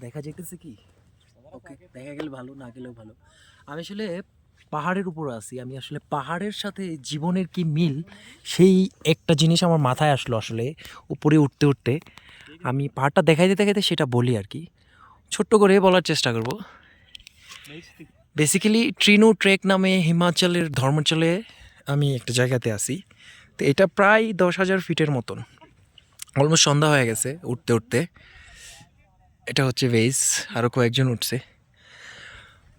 দেখা যেতেছে কি? ওকে, দেখা গেলে ভালো, না গেলেও ভালো। আমি আসলে পাহাড়ের উপর আছি। আমি আসলে পাহাড়ের সাথে জীবনের কি মিল, সেই একটা জিনিস আমার মাথায় আসলো আসলে উপরে উঠতে উঠতে। আমি পাহাড়টা দেখাইতে দেখাইতে সেটা বলি আর কি। ছোট্ট করে বলার চেষ্টা করব। বেসিক্যালি ট্রিনো ট্রেক নামে হিমাচলের ধর্মাচলে আমি একটা জায়গাতে আছি। তো এটা প্রায় দশ হাজার ফিটের মতন। অলমোস্ট সন্ধ্যা হয়ে গেছে উঠতে উঠতে। এটা হচ্ছে ভেজ আরও কয়েকজন উঠছে।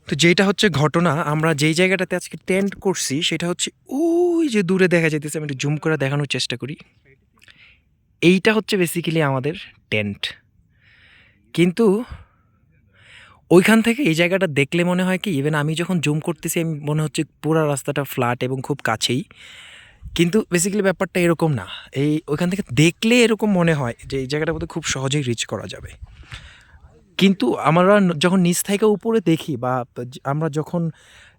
তো যেটা হচ্ছে ঘটনা, আমরা যেই জায়গাটাতে আজকে টেন্ট করছি, সেটা হচ্ছে ওই যে দূরে দেখা যেতেছে আমি একটু জুম করে দেখানোর চেষ্টা করি। এইটা হচ্ছে বেসিক্যালি আমাদের টেন্ট কিন্তু ওইখান থেকে এই জায়গাটা দেখলে মনে হয় কি ইভেন আমি যখন জুম করতেছি, আমি মনে হচ্ছে পুরো রাস্তাটা ফ্ল্যাট এবং খুব কাছেই। কিন্তু বেসিক্যালি ব্যাপারটা এরকম না। এই ওইখান থেকে দেখলে এরকম মনে হয় যে এই জায়গাটার মধ্যে খুব সহজেই রিচ করা যাবে। কিন্তু আমরা যখন নিচ থেকে উপরে দেখি বা আমরা যখন,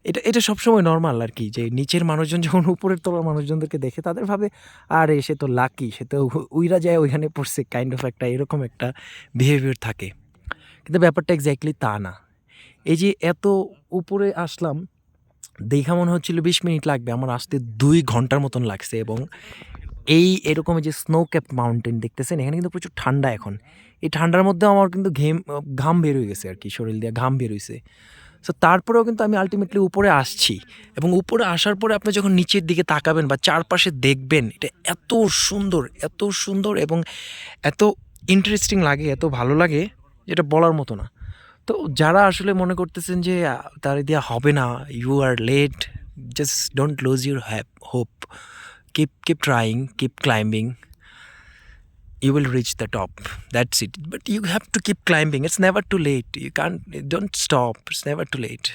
এটা এটা সবসময় নর্মাল আর কি, যে নিচের মানুষজন যখন উপরের তলার মানুষজনদেরকে দেখে তাদের ভাবে, আরে, সে তো লাকি সে তো উইরা যায় ওইখানে পড়ছে কাইন্ড অফ একটা এরকম একটা বিহেভিয়ার থাকে। কিন্তু ব্যাপারটা এক্স্যাক্টলি তা না। এই যে এত উপরে আসলাম, দেখা মনে হচ্ছিল বিশ মিনিট লাগবে, আমার আসতে দুই ঘণ্টার মতন লাগছে এবং এই এরকম যে স্নো ক্যাপ মাউন্টেন দেখতেছেন, এখানে কিন্তু প্রচুর ঠান্ডা এখন। এই ঠান্ডার মধ্যে আমার কিন্তু ঘেম, ঘাম বের হয়ে গেছে আর কি শরীর দিয়ে ঘাম বের হয়েছে সো তারপরেও কিন্তু আমি আলটিমেটলি উপরে আসছি এবং উপরে আসার পরে আপনি যখন নিচের দিকে তাকাবেন বা চারপাশে দেখবেন, এটা এত সুন্দর এত সুন্দর এবং এত ইন্টারেস্টিং লাগে, এত ভালো লাগে যেটা বলার মতো না। তো যারা আসলে মনে করতেছেন যে তার দিয়ে হবে না you are let just don't lose your hap hope keep keep trying keep climbing. You will reach the top. That's it. But you have to keep climbing. It's never too late. You can't don't stop. It's never too late.